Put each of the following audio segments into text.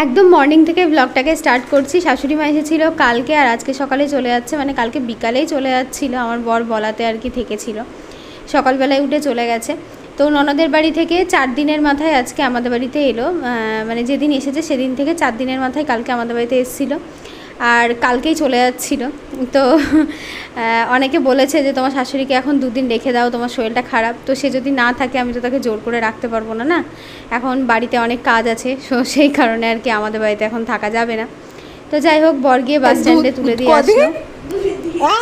একদম মর্নিং থেকে ব্লগটাকে স্টার্ট করছি। শাশুড়ি মা এসেছিল কালকে আর আজকে সকালে চলে যাচ্ছে মানে কালকে বিকালেই চলে যাচ্ছিল। আমার বর বলাতে আর কি থেকেছিল। সকালবেলায় উঠে চলে গেছে। তো ননদের বাড়ি থেকে চার দিনের মাথায় আজকে আমাদের বাড়িতে এলো। মানে যেদিন এসেছে সেদিন থেকে চার দিনের মাথায় কালকে আমাদের বাড়িতে এসেছিল। আর কালকেই চলে যাচ্ছিল। তো অনেকে বলেছে যে তোমার শাশুড়িকে এখন দুদিন রেখে দাও তোমার শরীরটা খারাপ। তো সে যদি না থাকে আমি তো তাকে জোর করে রাখতে পারব না না? এখন বাড়িতে অনেক কাজ আছে সো সেই কারণে আর কি আমাদের বাড়িতে এখন থাকা যাবে না। তো যাই হোক বর গিয়ে বাস স্ট্যান্ডে তুলে দিয়ে আসলো।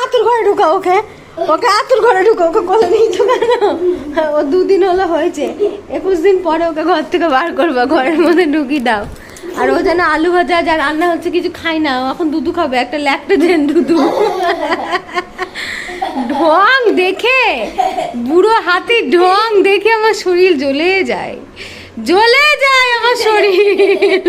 আতুর ঘরে ঢুকা ওকে। ওকে আতুর ঘরে ঢুকা ওকে কোলে নিয়ে ঢুকা ও দুদিন হলো হয়েছে। একুশ দিন পরে ওকে ঘর থেকে বার করবা ঘরের মধ্যে ঢুকি দাও। আর ও যেন আলু ভাজা যা রান্না হচ্ছে কিছু খাই না ও এখন দুধু খাবে একটা ল্যাকটোজেন দুধু। ঢং দেখে বুড়ো হাতে ঢং দেখে আমার শরীর জ্বলে যায়। জ্বলে যায় আমার শরীর।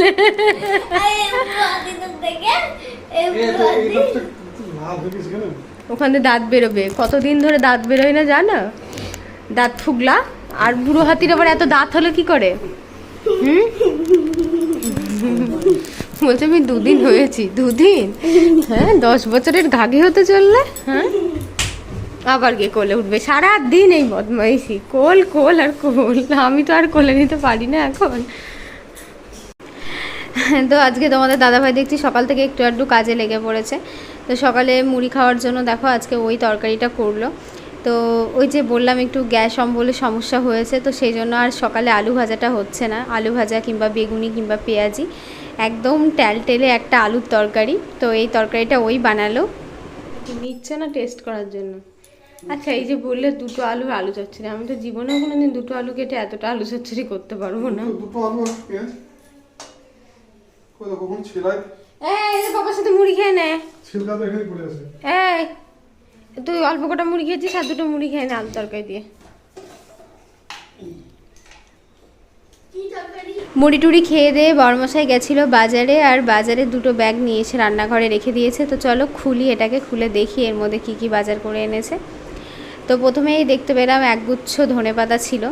ওখানে দাঁত বেরোবে। কতদিন ধরে দাঁত বেরোয় না জানো? দাঁত ফুগলা। আর বুড়ো হাতির আবার এত দাঁত হলে কি করে? হুম? বলছে, আমি দুদিন হয়েছি, দুদিন? হ্যাঁ দশ বছরের ঘাগি হতে চললে? হ্যাঁ? আবার গিয়ে কোলে উঠবে? সারা দিন এই বদমাইশি, কোল কোল আর কোল। আমি তো আর কোলে নিতে পারি না এখন। তো আজকে তোমাদের দাদাভাই দেখছি, সকাল থেকে একটু একটু কাজে লেগে পড়েছে। তো সকালে মুড়ি খাওয়ার জন্য দেখো, আজকে ওই তরকারিটা করল। তো ওই যে বললাম একটু গ্যাস অম্বলের সমস্যা হয়েছে তো সেই জন্য আর সকালে আলু ভাজাটা হচ্ছে না। আলু ভাজা কিংবা বেগুনি কিংবা পেঁয়াজি একদম টেলে একটা আলুর তরকারি। তো এই তরকারিটা ওই বানালো। নিচ্ছে না টেস্ট করার জন্য? আচ্ছা। এই যে বললে দুটো আলু আলু চচ্চড়ি আমি তো জীবনেও কোনোদিন দুটো আলু কেটে এতটা আলু চচ্চড়ি করতে পারব না। দুটো আলু আর পেঁয়াজ? কোথাও কখন ছেলাই এই যে বাবার সাথে মুড়ি খেয়ে নে। ছিলকা তো এখানে পড়ে আছে। এই তুই অল্প কটা মুড়ি খেয়েছিস আর দুটো মুড়ি খেয়ে না আলু তরকারি দিয়ে। মুড়ি টুড়ি খেয়ে দিয়ে বড়মশাই গেছিল বাজারে আর বাজারে দুটো ব্যাগ নিয়ে এসে রান্নাঘরে রেখে দিয়েছে। তো চলো খুলি, এটাকে খুলে দেখি এর মধ্যে কি কি বাজার করে এনেছে। তো প্রথমেই দেখতে পেলাম একগুচ্ছ ধনেপাতা ছিল।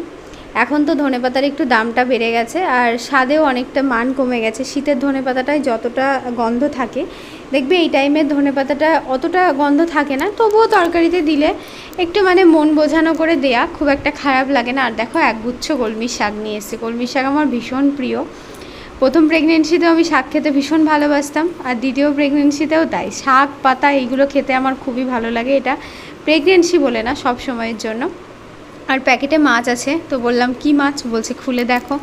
এখন তো ধনেপাতার একটু দামটা বেড়ে গেছে আর স্বাদেও অনেকটা মান কমে গেছে। শীতের ধনে ধনেপাতাটায় যতটা গন্ধ থাকে, দেখবে এই টাইমের ধনেপাতাটা অতটা গন্ধ থাকে না, তবুও তরকারিতে দিলে একটু মানে মন বোঝানো করে দেয়া, খুব একটা খারাপ লাগে না। আর দেখো একগুচ্ছ কলমির শাক নিয়ে এসেছে। কলমির শাক আমার ভীষণ প্রিয়। প্রথম প্রেগনেন্সিতেও আমি শাক খেতে ভীষণ ভালোবাসতাম, আর দ্বিতীয় প্রেগনেন্সিতেও তাই। শাক, পাতা, এইগুলো খেতে আমার খুবই ভালো লাগে। এটা প্রেগনেন্সি বলে না সব সময়ের জন্য। আর প্যাকেটে মাছ আছে। তো বললাম, কি মাছ? বলছে, খুলে দেখো।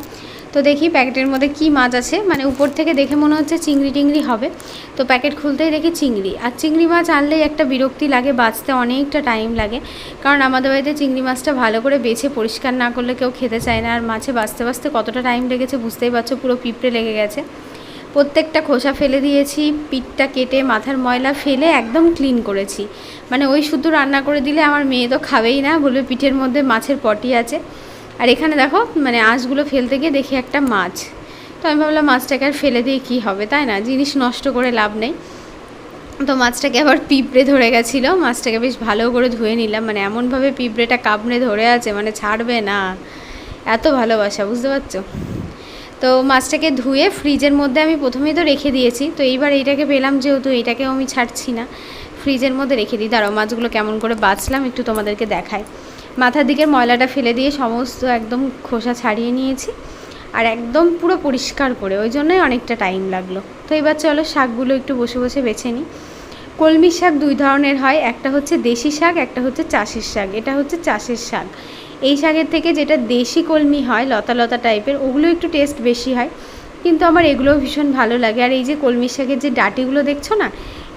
তো দেখি প্যাকেটের মধ্যে কি মাছ আছে। মানে উপর থেকে দেখে মনে হচ্ছে চিংড়ি টিংড়ি হবে। তো প্যাকেট খুলতেই দেখি চিংড়ি। আর চিংড়ি মাছ আনলেই একটা বিরক্তি লাগে, বাঁচতে অনেকটা টাইম লাগে। কারণ আমাদের বাড়িতে চিংড়ি মাছটা ভালো করে বেছে পরিষ্কার না করলে কেউ খেতে চায় না। আর মাছে বাঁচতে বাঁচতে কতটা টাইম লেগেছে বুঝতেই পারছ, পুরো পিঁপড়ে লেগে গেছে। প্রত্যেকটা খোসা ফেলে দিয়েছি, পিঠটা কেটে মাথার ময়লা ফেলে একদম ক্লিন করেছি। মানে ওই শুধু রান্না করে দিলে আমার মেয়ে তো খাবেই না, বলবে পিঠের মধ্যে মাছের পটি আছে। আর এখানে দেখো মানে আঁশগুলো ফেলতে গিয়ে দেখি একটা মাছ। তো আমি ভাবলাম মাছটাকে আর ফেলে দিয়ে কী হবে, তাই না? জিনিস নষ্ট করে লাভ নেই। তো মাছটাকে আবার পিঁপড়ে ধরে গেছিল, মাছটাকে বেশ ভালো করে ধুয়ে নিলাম। মানে এমনভাবে পিঁপড়েটা কামড়ে ধরে আছে মানে ছাড়বে না। এত ভালোবাসা, বুঝতে পারছ? তো মাছটাকে ধুয়ে ফ্রিজের মধ্যে আমি প্রথমেই তো রেখে দিয়েছি। তো এইবার এইটাকে পেলাম যেহেতু এইটাকেও আমি ছাড়ছি না। ফ্রিজের মধ্যে রেখে দিই। দাঁড়াও, মাছগুলো কেমন করে বাঁচলাম একটু তোমাদেরকে দেখাই। মাথার দিকের ময়লাটা ফেলে দিয়ে সমস্ত একদম খোসা ছাড়িয়ে নিয়েছি। আর একদম পুরো পরিষ্কার করে, ওই জন্যই অনেকটা টাইম লাগল। তো এবার চলো শাকগুলো একটু বসে বসে বেছে নিই। কলমি শাক দুই ধরনের হয়। একটা হচ্ছে দেশি শাক, একটা হচ্ছে চাষের শাক। এটা হচ্ছে চাষের শাক। এই শাকের থেকে যেটা দেশি কলমি হয়, লতা লতা টাইপের ওগুলো একটু টেস্ট বেশি হয়। কিন্তু আমার এগুলো ভীষণ ভালো লাগে। আর এই যে কলমি শাকের যে ডাটিগুলো দেখছ না,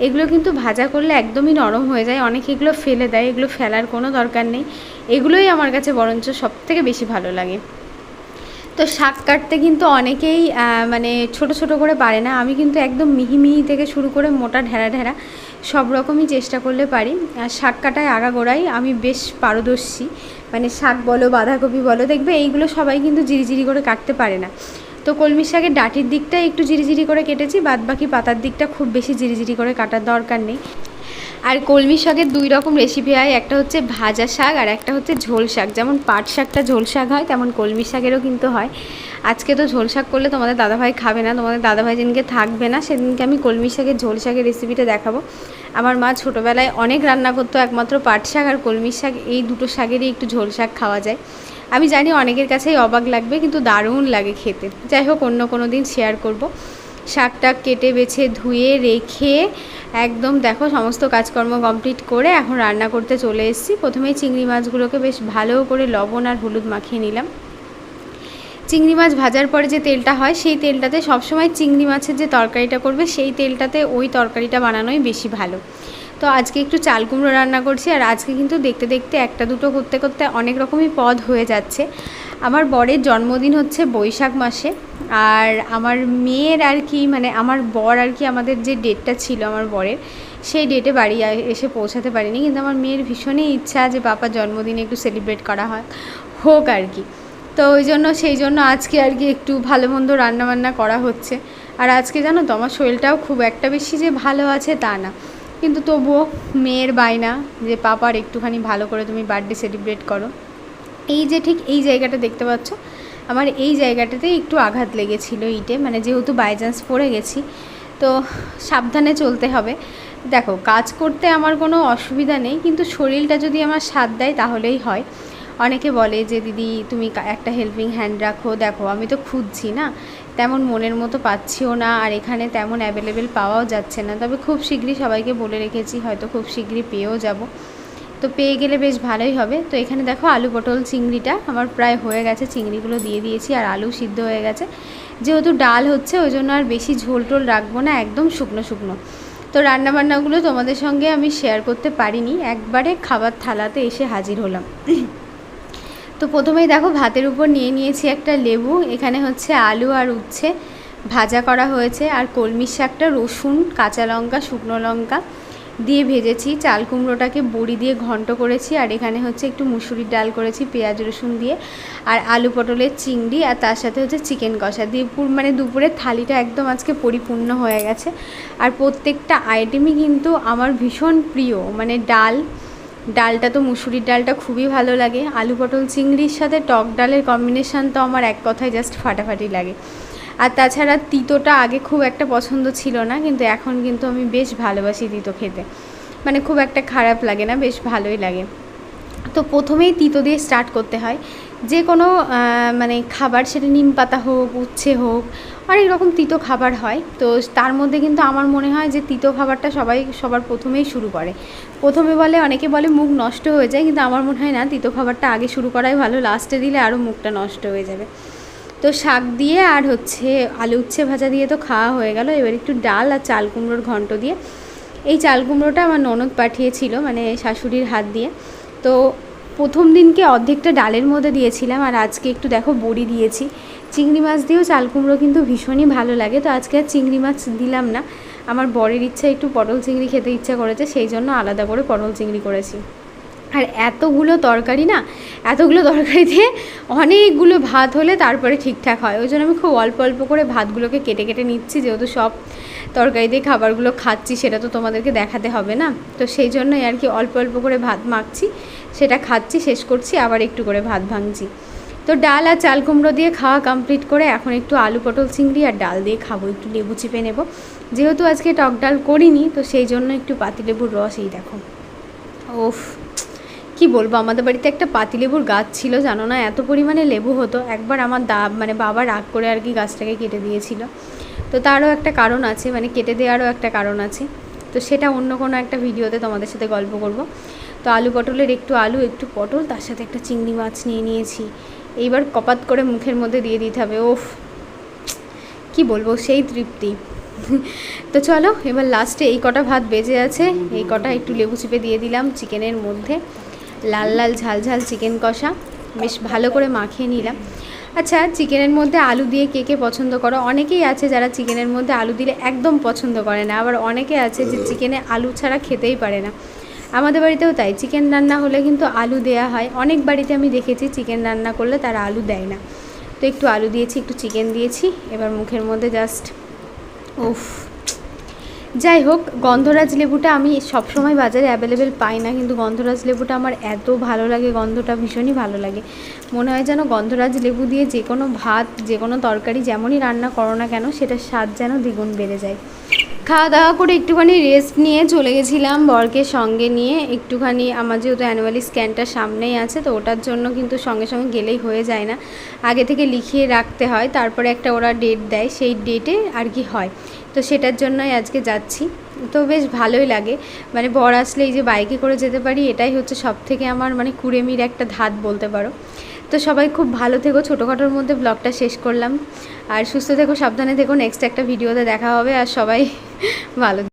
এগুলো কিন্তু ভাজা করলে একদমই নরম হয়ে যায়। অনেকে এগুলো ফেলে দেয়, এগুলো ফেলার কোনো দরকার নেই। এগুলোই আমার কাছে বরঞ্চ সব থেকে বেশি ভালো লাগে। তো শাক কাটতে কিন্তু অনেকেই মানে ছোট ছোট করে পারে না। আমি কিন্তু একদম মিহি মিহি থেকে শুরু করে মোটা ঢেরা ঢেরা সব রকমই চেষ্টা করলে পারি। আর শাক কাটায় আগাগোড়াই আমি বেশ পারদর্শী। মানে শাক বলো, বাঁধাকপি বলো, দেখবে এইগুলো সবাই কিন্তু জিরিজিরি করে কাটতে পারে না। তো কলমি শাকের ডাটির দিকটা একটু জিরিজিরি করে কেটেছি বাদ বাকি পাতার দিকটা খুব বেশি জিরিজিরি করে কাটার দরকার নেই। আর কলমি শাকের দুই রকম রেসিপি হয়। একটা হচ্ছে ভাজা শাক আর একটা হচ্ছে ঝোল শাক। যেমন পাট শাকটা ঝোল শাক হয়, তেমন কলমি শাকেরও কিন্তু হয়। আজকে তো ঝোল শাক করলে তোমাদের দাদাভাই খাবে না, তোমাদের দাদাভাই যেদিনকে থাকবে না, সেদিনকে আমি কলমি শাকের ঝোল শাকের রেসিপিটা দেখাবো। আমার মা ছোটোবেলায় অনেক রান্না করতো, একমাত্র পাট শাক আর কলমি শাক, এই দুটো শাকেরই একটু ঝোল শাক খাওয়া যায়। আমি জানি অনেকের কাছেই অবাক লাগবে, কিন্তু দারুণ লাগে খেতে। যাই হোক, অন্য কোনো দিন শেয়ার করব। শাকটা কেটে বেছে ধুয়ে রেখে একদম দেখো সমস্ত কাজকর্ম কমপ্লিট করে এখন রান্না করতে চলে এসেছি। প্রথমেই চিংড়ি মাছগুলোকে বেশ ভালো করে লবণ আর হলুদ মাখিয়ে নিলাম। চিংড়ি মাছ ভাজার পরে যে তেলটা হয়, সেই তেলটাতে সবসময় চিংড়ি মাছের যে তরকারিটা করবে, সেই তেলটাতে ওই তরকারিটা বানানোই বেশি ভালো। তো আজকে একটু চাল কুমড়ো রান্না করছি, আর আজকে কিন্তু দেখতে দেখতে একটা দুটো করতে করতে অনেক রকমই পদ হয়ে যাচ্ছে। আমার বরের জন্মদিন হচ্ছে বৈশাখ মাসে, আর আমার মেয়ের আর কি মানে আমার বর আর কি আমাদের যে ডেটটা ছিল আমার বরের, সেই ডেটে বাড়ি এসে পৌঁছাতে পারিনি, কিন্তু আমার মেয়ের ভীষণই ইচ্ছা যে বাবার জন্মদিনে একটু সেলিব্রেট করা হয়, হোক আর কি। তো ওই জন্য, সেই জন্য আজকে আর কি একটু ভালো মন্দ রান্নাবান্না করা হচ্ছে, আর আজকে জানো তো আমার শরীরটাও খুব একটা বেশি যে ভালো আছে তা না, কিন্তু তবুও মেয়ের বায়না যে, পাপার একটুখানি ভালো করে তুমি বার্থডে সেলিব্রেট করো। এই যে ঠিক এই জায়গাটা দেখতে পাচ্ছ, আমার এই জায়গাটাতে একটু আঘাত লেগেছিল ইটে মানে যেহেতু বাই চান্স পড়ে গেছি, তো সাবধানে চলতে হবে। দেখো, কাজ করতে আমার কোনো অসুবিধা নেই, কিন্তু শরীরটা যদি আমার সাথ দেয় তাহলেই হয়। অনেকে বলে যে, দিদি, তুমি একটা হেল্পিং হ্যান্ড রাখো। দেখো, আমি তো খুঁজছি না, তেমন মনের মতো পাচ্ছিও না, আর এখানে তেমন অ্যাভেলেবেল পাওয়াও যাচ্ছে না। তবে খুব শীঘ্রই সবাইকে বলে রেখেছি, হয়তো খুব শীঘ্রই পেয়েও যাব। তো পেয়ে গেলে বেশ ভালোই হবে। তো এখানে দেখো আলু পটল চিংড়িটা আমার প্রায় হয়ে গেছে, চিংড়িগুলো দিয়ে দিয়েছি আর আলু সিদ্ধ হয়ে গেছে। যেহেতু ডাল হচ্ছে ওই জন্য আর বেশি ঝোল টোল রাখব না, একদম শুকনো শুকনো। তো রান্নাবান্নাগুলো তোমাদের সঙ্গে আমি শেয়ার করতে পারিনি, একবারে খাবার থালাতে এসে হাজির হলাম। তো প্রথমেই দেখো ভাতের উপর নিয়ে নিয়েছি একটা লেবু, এখানে হচ্ছে আলু আর উচ্ছে ভাজা করা হয়েছে। আর কলমি শাকটা রসুন, কাঁচা লঙ্কা, শুকনো লঙ্কা। দিয়ে ভেজেছি। চাল কুমড়োটাকে বড়ি দিয়ে ঘন্ট করেছি আর এখানে হচ্ছে একটু মুসুরির ডাল করেছি, পেঁয়াজ রসুন দিয়ে আর আলু পটলের চিংড়ি আর তার সাথে হচ্ছে চিকেন কষা দিয়ে মানে দুপুরের থালিটা একদম আজকে পরিপূর্ণ হয়ে গেছে। আর প্রত্যেকটা আইটেমই কিন্তু আমার ভীষণ প্রিয়। মানে ডাল, ডালটা তো মুসুরির ডালটা খুবই ভালো লাগে। আলু পটল চিংড়ির সাথে টক ডালের কম্বিনেশান তো আমার এক কথায় জাস্ট ফাটাফাটি লাগে। আর তাছাড়া তিতোটা আগে খুব একটা পছন্দ ছিল না, কিন্তু এখন কিন্তু আমি বেশ ভালোবাসি তিতো খেতে। মানে খুব একটা খারাপ লাগে না, বেশ ভালোই লাগে। তো প্রথমেই তিতো দিয়ে স্টার্ট করতে হয়। যে কোনো মানে খাবার, সেটা নিম পাতা হোক, উচ্ছে হোক, অনেক রকম তিতো খাবার হয়। তো তার মধ্যে কিন্তু আমার মনে হয় যে তিতো খাবারটা সবাই, সবার প্রথমেই শুরু করে। প্রথমে বলে, অনেকে বলে মুখ নষ্ট হয়ে যায়, কিন্তু আমার মনে হয় না, তিতো খাবারটা আগে শুরু করাই ভালো লাস্টে দিলে আরও মুখটা নষ্ট হয়ে যাবে। তো শাক দিয়ে আর হচ্ছে আলু উচ্ছে ভাজা দিয়ে তো খাওয়া হয়ে গেল। এবার একটু ডাল আর চাল কুমড়োর ঘন্ট দিয়ে। এই চাল কুমড়োটা আমার ননদ পাঠিয়েছিল মানে শাশুড়ির হাত দিয়ে। তো প্রথম দিনকে অর্ধেকটা ডালের মধ্যে দিয়েছিলাম আর আজকে একটু দেখো বড়ি দিয়েছি। চিংড়ি মাছ দিয়েও চাল কুমড়ো কিন্তু ভীষণই ভালো লাগে। তো আজকে আর চিংড়ি মাছ দিলাম না। আমার বরের ইচ্ছা একটু পটল চিংড়ি খেতে ইচ্ছা করেছে, সেই জন্য আলাদা করে পটল চিংড়ি করেছি। আর এতগুলো তরকারি না, এতগুলো তরকারি দিয়ে অনেকগুলো ভাত হলে তারপরে ঠিকঠাক হয়। ওই জন্য আমি খুব অল্প অল্প করে ভাতগুলোকে কেটে কেটে নিচ্ছি, যেহেতু সব তরকারি দিয়ে খাবারগুলো খাচ্ছি, সেটা তো তোমাদেরকে দেখাতে হবে না। তো সেই জন্যই আর কি অল্প অল্প করে ভাত মাখছি, সেটা খাচ্ছি, শেষ করছি, আবার একটু করে ভাত ভাঙছি। তো ডাল আর চাল কুমড়ো দিয়ে খাওয়া কমপ্লিট করে এখন একটু আলু পটল চিংড়ি আর ডাল দিয়ে খাব, একটু লেবু চিপে নেব। যেহেতু আজকে টক ডাল করিনি, তো সেই জন্য একটু পাতিলেবুর রস, এই দেখো। ওফ কি বলব? আমাদের বাড়িতে একটা পাতিলেবুর গাছ ছিল, জানো না? এত পরিমাণে লেবু হতো। একবার আমার দা মানে বাবা রাগ করে আর কি গাছটাকে কেটে দিয়েছিল। তো তারও একটা কারণ আছে মানে কেটে দেওয়ারও একটা কারণ আছে। তো সেটা অন্য কোনো একটা ভিডিওতে তোমাদের সাথে গল্প করব। তো আলু পটলের একটু আলু, একটু পটল, তার সাথে একটা চিংড়ি মাছ নিয়ে নিয়েছি। এইবার কপাত করে মুখের মধ্যে দিয়ে দিতে হবে। ওফ, কি বলব, সেই তৃপ্তি। তো চলো, এবার লাস্টে এই কটা ভাত বেজে আছে। এই কটা একটু লেবু চিপে দিয়ে দিলাম চিকেনের মধ্যে। লাল লাল ঝাল ঝাল চিকেন কষা, বেশ ভালো করে মাখিয়ে নিলাম। আচ্ছা চিকেনের মধ্যে আলু দিয়ে কে কে পছন্দ করো? অনেকেই আছে যারা চিকেনের মধ্যে আলু দিলে একদম পছন্দ করে না, আবার অনেকে আছে যে চিকেনে আলু ছাড়া খেতেই পারে না। আমাদের বাড়িতেও তাই, চিকেন রান্না হলে কিন্তু আলু দেয়া হয়। অনেক বাড়িতে আমি দেখেছি চিকেন রান্না করলে তারা আলু দেয় না। তো একটু আলু দিয়েছি, একটু চিকেন দিয়েছি, এবার মুখের মধ্যে জাস্ট উফ যাই হোক গন্ধরাজ লেবুটা আমি সবসময় বাজারে অ্যাভেলেবেল পাই না, কিন্তু গন্ধরাজ লেবুটা আমার এত ভালো লাগে, গন্ধটা ভীষণই ভালো লাগে। মনে হয় যেন গন্ধরাজ লেবু দিয়ে যে কোনো ভাত যে কোনো তরকারি যেমনই রান্না করো না কেন, সেটার স্বাদ যেন দ্বিগুণ বেড়ে যায়। খাওয়া দাওয়া করে একটুখানি রেস্ট নিয়ে চলে গেছিলাম বরকে সঙ্গে নিয়ে। একটুখানি আমার যেহেতু অ্যানুয়ালি স্ক্যানটা সামনেই আছে, তো ওটার জন্য কিন্তু সঙ্গে সঙ্গে গেলেই হয়ে যায় না। আগে থেকে লিখিয়ে রাখতে হয়, তারপরে একটা ওরা ডেট দেয়, সেই ডেটে আর কি হয়। তো সেটার জন্যই আজকে যাচ্ছি। তো বেশ ভালোই লাগে। মানে বর আসলে এই যে বাইকে করে যেতে পারি, এটাই হচ্ছে সব থেকে আমার মানে কুড়েমির একটা ধাত বলতে পারো। তো সবাই খুব ভালো থেকো, ছোটোখাটোর মধ্যে ব্লগটা শেষ করলাম। আর সুস্থ থেকো, সাবধানে থেকো নেক্সট একটা ভিডিওতে দেখা হবে। আর সবাই ভালো